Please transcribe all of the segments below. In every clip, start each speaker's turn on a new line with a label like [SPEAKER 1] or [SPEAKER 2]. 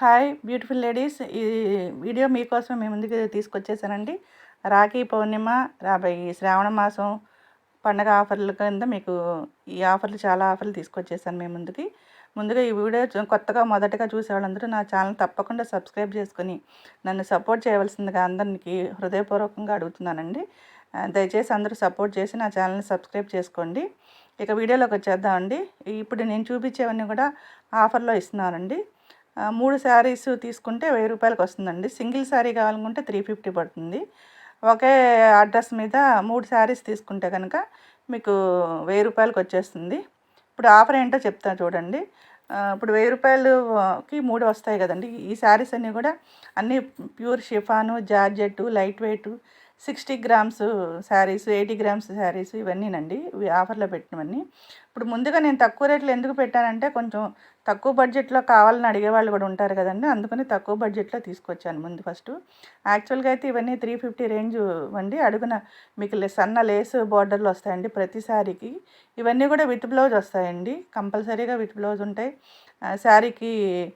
[SPEAKER 1] Hi beautiful ladies. ఈ video మీకోసం మేము ముందుకు తీసుకొచ్చేసానండి. రాఖీ పౌర్ణిమ రాబోయే శ్రావణ మాసం పండగ ఆఫర్ల కింద మీకు ఈ ఆఫర్లు చాలా ఆఫర్లు తీసుకొచ్చేసాను మేము ముందుకి. ముందుగా ఈ వీడియో కొత్తగా మొదటగా చూసే వాళ్ళందరూ నా ఛానల్ తప్పకుండా సబ్స్క్రైబ్ చేసుకుని నన్ను సపోర్ట్ చేయవలసిందిగా అందరికీ హృదయపూర్వకంగా అడుగుతున్నానండి. దయచేసి అందరూ సపోర్ట్ చేసి నా ఛానల్ని సబ్స్క్రైబ్ చేసుకోండి. ఇక వీడియోలోకి వచ్చేద్దామండి. ఇప్పుడు నేను చూపించేవన్నీ కూడా ఆఫర్లో ఇస్తున్నానండి. మూడు శారీస్ తీసుకుంటే వెయ్యి రూపాయలకి వస్తుందండి. సింగిల్ శారీ కావాలనుకుంటే త్రీ ఫిఫ్టీ పడుతుంది. ఒకే అడ్రస్ మీద మూడు శారీస్ తీసుకుంటే కనుక మీకు వెయ్యి రూపాయలకి వచ్చేస్తుంది. ఇప్పుడు ఆఫర్ ఏంటో చెప్తాను చూడండి. ఇప్పుడు వెయ్యి రూపాయలుకి మూడు వస్తాయి కదండి. ఈ శారీస్ అన్నీ కూడా అన్నీ pure chiffon georgette light weight sixty grams saris eighty grams saris ఇవన్నీనండి. ఇవి ఆఫర్లో పెట్టినవన్నీ. ఇప్పుడు ముందుగా నేను తక్కువ రేట్లో ఎందుకు పెట్టానంటే కొంచెం తక్కువ బడ్జెట్లో కావాలని అడిగే వాళ్ళు కూడా ఉంటారు కదండి. అందుకని తక్కువ బడ్జెట్లో తీసుకొచ్చాను ముందు ఫస్ట్. యాక్చువల్గా అయితే ఇవన్నీ త్రీ ఫిఫ్టీ రేంజ్ అండి అడుగున మీకు లే- సన్న లేస్ బార్డర్లు వస్తాయండి ప్రతి శారీకి. ఇవన్నీ కూడా విత్ బ్లౌజ్ వస్తాయండి. కంపల్సరీగా విత్ బ్లౌజ్ ఉంటాయి. శారీకి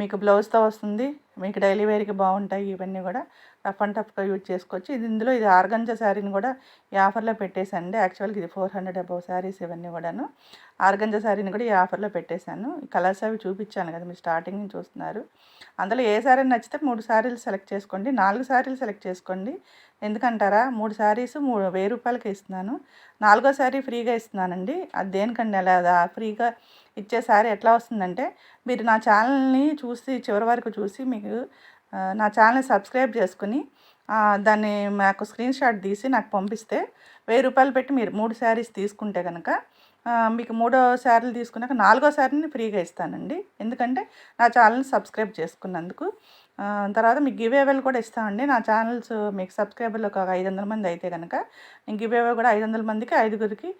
[SPEAKER 1] మీకు బ్లౌజ్తో వస్తుంది మీకు డైలీ వేర్కి బాగుంటాయి ఇవన్నీ కూడా రఫ్ అండ్ టఫ్గా యూజ్ చేసుకోవచ్చు. ఇది ఇందులో ఇది ఆర్గంజా శారీని కూడా ఈ ఆఫర్లో పెట్టేశానండి. యాక్చువల్గా ఇది ఫోర్ హండ్రెడ్ అబౌవ్ శారీస్ ఇవన్నీ కూడాను. ఆర్గంజా శారీని కూడా ఈ ఆఫర్లో పెట్టేశాను. ఈ కలర్స్ అవి చూపించాను కదా మీరు స్టార్టింగ్ నుంచి చూస్తున్నారు. అందులో ఏ శారీ నచ్చితే మూడు శారీలు సెలెక్ట్ చేసుకోండి నాలుగు శారీలు సెలెక్ట్ చేసుకోండి. ఎందుకంటారా? మూడు శారీస్ మూడు వెయ్యి రూపాయలకి ఇస్తున్నాను. నాలుగో శారీ ఫ్రీగా ఇస్తున్నానండి. అది దేనికండి అలా? ఫ్రీగా ఇచ్చే శారీ ఎట్లా వస్తుందంటే మీరు నా ఛానల్ని చూసి చివరి వరకు చూసి మీకు నా ఛానల్ని సబ్స్క్రైబ్ చేసుకుని దాన్ని నాకు స్క్రీన్ షాట్ తీసి నాకు పంపిస్తే వెయ్యి రూపాయలు పెట్టి మీరు మూడు శారీస్ తీసుకుంటే కనుక మీకు మూడో శారీలు తీసుకున్నాక నాలుగో శారీని ఫ్రీగా ఇస్తానండి. ఎందుకంటే నా ఛానల్ని సబ్స్క్రైబ్ చేసుకున్నందుకు తర్వాత మీకు గివ్ అవేలు కూడా ఇస్తామండి నా ఛానల్స్ మీకు సబ్స్క్రైబర్లు ఒక ఐదు వందల మంది అయితే కనుక నేను గివ్ అవే కూడా ఐదు వందల మందికి ఐదుగురికి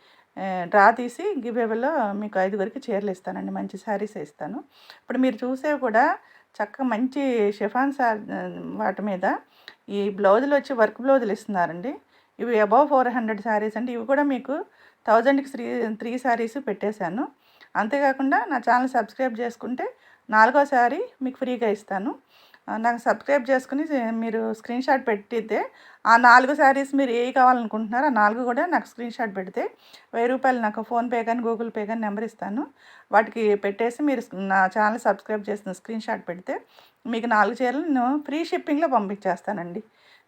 [SPEAKER 1] డ్రా తీసి గివ్ అవేలో మీకు ఐదుగురికి చీరలు ఇస్తానండి. మంచి శారీస్ ఇస్తాను. ఇప్పుడు మీరు చూసేవి కూడా చక్కగా మంచి షిఫాన్ సార్ వాటి మీద ఈ బ్లౌజులు వచ్చి వర్క్ బ్లౌజులు ఇస్తున్నారండి. ఇవి అబౌవ్ ఫోర్ హండ్రెడ్ శారీస్ అండి. ఇవి కూడా మీకు థౌజండ్కి త్రీ త్రీ శారీస్ పెట్టేశాను. అంతేకాకుండా నా ఛానల్ సబ్స్క్రైబ్ చేసుకుంటే నాలుగో శారీ మీకు ఫ్రీగా ఇస్తాను. నాకు సబ్స్క్రైబ్ చేసుకుని మీరు స్క్రీన్ షాట్ పెట్టితే ఆ నాలుగు శారీస్ మీరు ఏ కావాలనుకుంటున్నారో ఆ నాలుగు కూడా నాకు స్క్రీన్ షాట్ పెడితే వెయ్యి రూపాయలు నాకు ఫోన్పే కానీ గూగుల్ పే కానీ నెంబర్ ఇస్తాను. వాటికి పెట్టేసి మీరు నా ఛానల్ సబ్స్క్రైబ్ చేసిన స్క్రీన్ షాట్ పెడితే మీకు నాలుగు చీరలు నేను ఫ్రీ షిప్పింగ్లో పంపించేస్తానండి.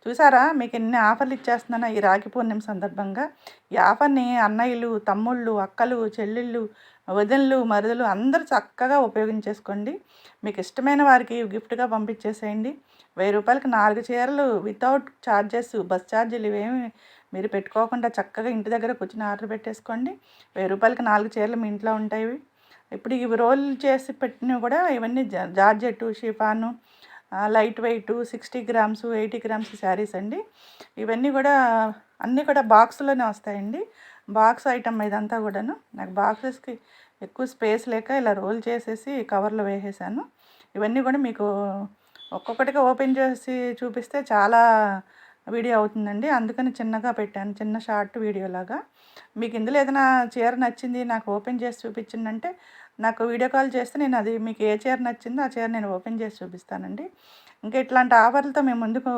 [SPEAKER 1] చూసారా? మీకు ఎన్ని ఆఫర్లు ఇచ్చేస్తున్నానో ఈ రాఖీ పూర్ణిమ సందర్భంగా. ఈ ఆఫర్ని అన్నయ్యలు తమ్ముళ్ళు అక్కలు చెల్లెళ్ళు వదినలు మరుదులు అందరూ చక్కగా ఉపయోగించేసుకోండి. మీకు ఇష్టమైన వారికి గిఫ్ట్గా పంపించేసేయండి. వెయ్యి రూపాయలకి నాలుగు చీరలు వితౌట్ ఛార్జెస్ బస్ ఛార్జీలు ఇవేమి మీరు పెట్టుకోకుండా చక్కగా ఇంటి దగ్గర కూర్చుని ఆర్డర్ పెట్టేసుకోండి. వెయ్యి రూపాయలకి నాలుగు చీరలు మీ ఇంట్లో ఉంటాయి ఇప్పుడు ఇవి రోల్ చేసి పెట్టినవి కూడా ఇవన్నీ జా- georgette chiffon light weight sixty grams eighty grams saris అండి. ఇవన్నీ కూడా అన్నీ కూడా బాక్స్లోనే వస్తాయండి. బాక్స్ ఐటమ్ ఇదంతా కూడాను. నాకు బాక్సెస్కి ఎక్కువ స్పేస్ లేక ఇలా రోల్ చేసేసి కవర్లో వేసేసాను. ఇవన్నీ కూడా మీకు ఒక్కొక్కటిగా ఓపెన్ చేసి చూపిస్తే చాలా వీడియో అవుతుందండి. అందుకని చిన్నగా పెట్టాను. చిన్న షార్ట్ వీడియో లాగా మీకు ఇందులో ఏదైనా చీర నచ్చింది నాకు ఓపెన్ చేసి చూపించిందంటే నాకు వీడియో కాల్ చేస్తే నేను అది మీకు ఏ చీర నచ్చిందో ఆ చీర నేను ఓపెన్ చేసి చూపిస్తానండి. ఇంకా ఇట్లాంటి ఆఫర్లతో మేము ముందుకు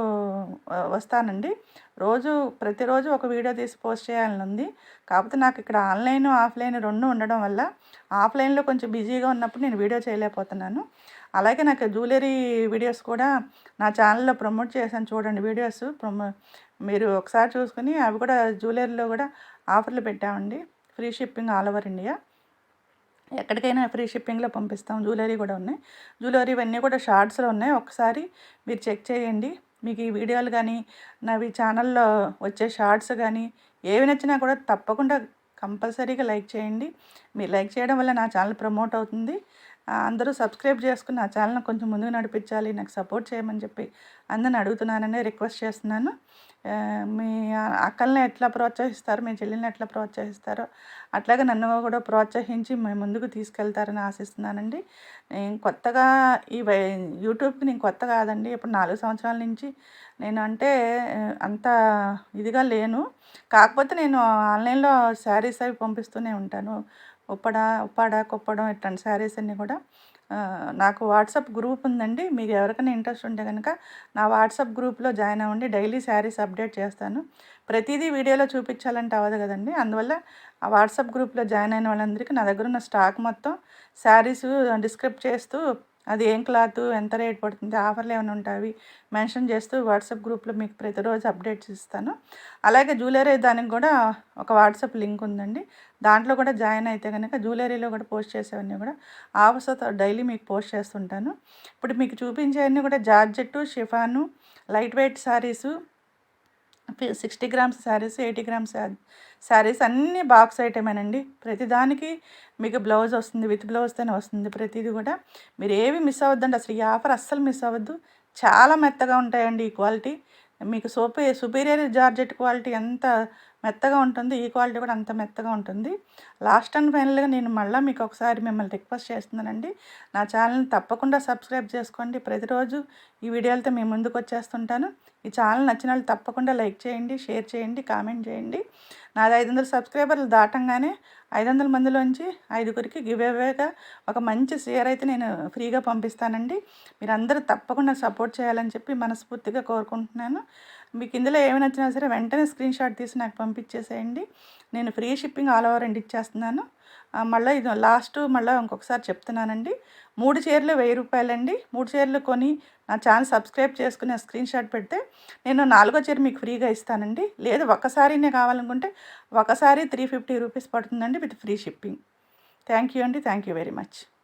[SPEAKER 1] వస్తానండి. రోజు ప్రతిరోజు ఒక వీడియో తీసి పోస్ట్ చేయాలని ఉంది. కాకపోతే నాకు ఇక్కడ ఆన్లైన్ ఆఫ్లైన్ రెండు ఉండడం వల్ల ఆఫ్లైన్లో కొంచెం బిజీగా ఉన్నప్పుడు నేను వీడియో చేయలేకపోతున్నాను. అలాగే నాకు జ్యువెలరీ వీడియోస్ కూడా నా ఛానల్లో ప్రమోట్ చేశాను చూడండి వీడియోస్. ప్రమో మీరు ఒకసారి చూసుకుని అవి కూడా జ్యువెలరీలో కూడా ఆఫర్లు పెట్టామండి. Free shipping all over India. ఎక్కడికైనా ఫ్రీ షిప్పింగ్లో పంపిస్తాం. జ్యువెలరీ కూడా ఉన్నాయి. జ్యువెలరీ ఇవన్నీ కూడా షార్ట్స్లో ఉన్నాయి. ఒకసారి మీరు చెక్ చేయండి. మీకు ఈ వీడియోలు కానీ నావి ఛానల్లో వచ్చే షార్ట్స్ కానీ ఏవి నచ్చినా కూడా తప్పకుండా కంపల్సరీగా లైక్ చేయండి. మీరు లైక్ చేయడం వల్ల నా ఛానల్ ప్రమోట్ అవుతుంది. అందరూ సబ్స్క్రైబ్ చేసుకుని నా ఛానల్ని కొంచెం ముందుకు నడిపించాలి నాకు సపోర్ట్ చేయమని చెప్పి అందరిని అడుగుతున్నానని రిక్వెస్ట్ చేస్తున్నాను. మీ అక్కల్ని ఎట్లా ప్రోత్సహిస్తారు మీ చెల్లెల్ని ఎట్లా ప్రోత్సహిస్తారో అట్లాగే నన్ను కూడా ప్రోత్సహించి మీ ముందుకు తీసుకెళ్తారని ఆశిస్తున్నానండి. నేను కొత్తగా ఈ యూట్యూబ్కి నేను కొత్త కాదండి ఇప్పుడు నాలుగు సంవత్సరాల నుంచి నేను అంటే అంత ఇదిగా లేను. కాకపోతే నేను ఆన్లైన్లో శారీస్ అవి పంపిస్తూనే ఉంటాను. ఉప్పడా ఉప్పాడ కుప్పడం ఇట్లాంటి శారీస్ అన్నీ కూడా నాకు వాట్సాప్ గ్రూప్ ఉందండి. మీకు ఎవరికైనా ఇంట్రెస్ట్ ఉంటే కనుక నా వాట్సాప్ గ్రూప్లో జాయిన్ అవ్వండి. డైలీ శారీస్ అప్డేట్ చేస్తాను. ప్రతిదీ వీడియోలో చూపించాలంటే అవ్వదు కదండి. అందువల్ల ఆ వాట్సాప్ గ్రూప్లో జాయిన్ అయిన వాళ్ళందరికీ నా దగ్గర ఉన్న స్టాక్ మొత్తం శారీస్ డిస్క్రిప్ట్ చేస్తూ అది ఏం క్లాత్? ఎంత రేట్ పడుతుంది? ఆఫర్లు ఏమైనా ఉంటాయి? మెన్షన్ చేస్తూ వాట్సాప్ గ్రూప్లో మీకు ప్రతిరోజు అప్డేట్స్ ఇస్తాను అలాగే జ్యువెలరీ దానికి కూడా ఒక వాట్సాప్ లింక్ ఉందండి. దాంట్లో కూడా జాయిన్ అయితే కనుక జ్యువెలరీలో కూడా పోస్ట్ చేసేవన్నీ కూడా ఆఫర్స్తో డైలీ మీకు పోస్ట్ చేస్తుంటాను. ఇప్పుడు మీకు చూపించేవన్నీ కూడా georgette chiffon light weight saris sixty grams saris eighty grams saris అన్నీ బాక్స్ ఐటమేనండి. ప్రతిదానికి మీకు బ్లౌజ్ వస్తుంది విత్ బ్లౌజ్తోనే వస్తుంది ప్రతిదీ కూడా. మీరు ఏవి మిస్ అవ్వద్దండి. అసలు ఈ ఆఫర్ అస్సలు మిస్ అవ్వద్దు. చాలా మెత్తగా ఉంటాయండి ఈ క్వాలిటీ. మీకు సోపే సుపీరియర్ జార్జెట్ క్వాలిటీ ఎంత మెత్తగా ఉంటుంది ఈ క్వాలిటీ కూడా అంత మెత్తగా ఉంటుంది. లాస్ట్ అండ్ ఫైనల్గా నేను మళ్ళీ మీకు ఒకసారి మిమ్మల్ని రిక్వెస్ట్ చేస్తున్నానండి. నా ఛానల్ని తప్పకుండా సబ్స్క్రైబ్ చేసుకోండి. ప్రతిరోజు ఈ వీడియోలతో మీ ముందుకు వచ్చేస్తుంటాను. ఈ ఛానల్ నచ్చిన వాళ్ళు తప్పకుండా లైక్ చేయండి షేర్ చేయండి కామెంట్ చేయండి. నాది ఐదు వందల సబ్స్క్రైబర్లు దాటంగానే ఐదు వందల మందిలోంచి ఐదుగురికి గివ్ అవేగా ఒక మంచి షేర్ అయితే నేను ఫ్రీగా పంపిస్తానండి. మీరందరూ తప్పకుండా సపోర్ట్ చేయాలని చెప్పి మనస్ఫూర్తిగా కోరుకుంటున్నాను. మీకు ఇందులో ఏమి నచ్చినా సరే వెంటనే స్క్రీన్ షాట్ తీసి నాకు పంపించేసేయండి. నేను free shipping all over and ఇచ్చేస్తున్నాను మళ్ళీ ఇది లాస్ట్ మళ్ళీ ఇంకొకసారి చెప్తున్నానండి. మూడు చీరలు వెయ్యి రూపాయలండి. మూడు చీరలు కొని నా ఛానల్ సబ్స్క్రైబ్ చేసుకుని స్క్రీన్ షాట్ పెడితే నేను నాలుగో చీర మీకు ఫ్రీగా ఇస్తానండి. లేదు ఒకసారినే కావాలనుకుంటే ఒకసారి త్రీ ఫిఫ్టీ రూపీస్ పడుతుందండి with free shipping. Thank you అండి. Thank you very much.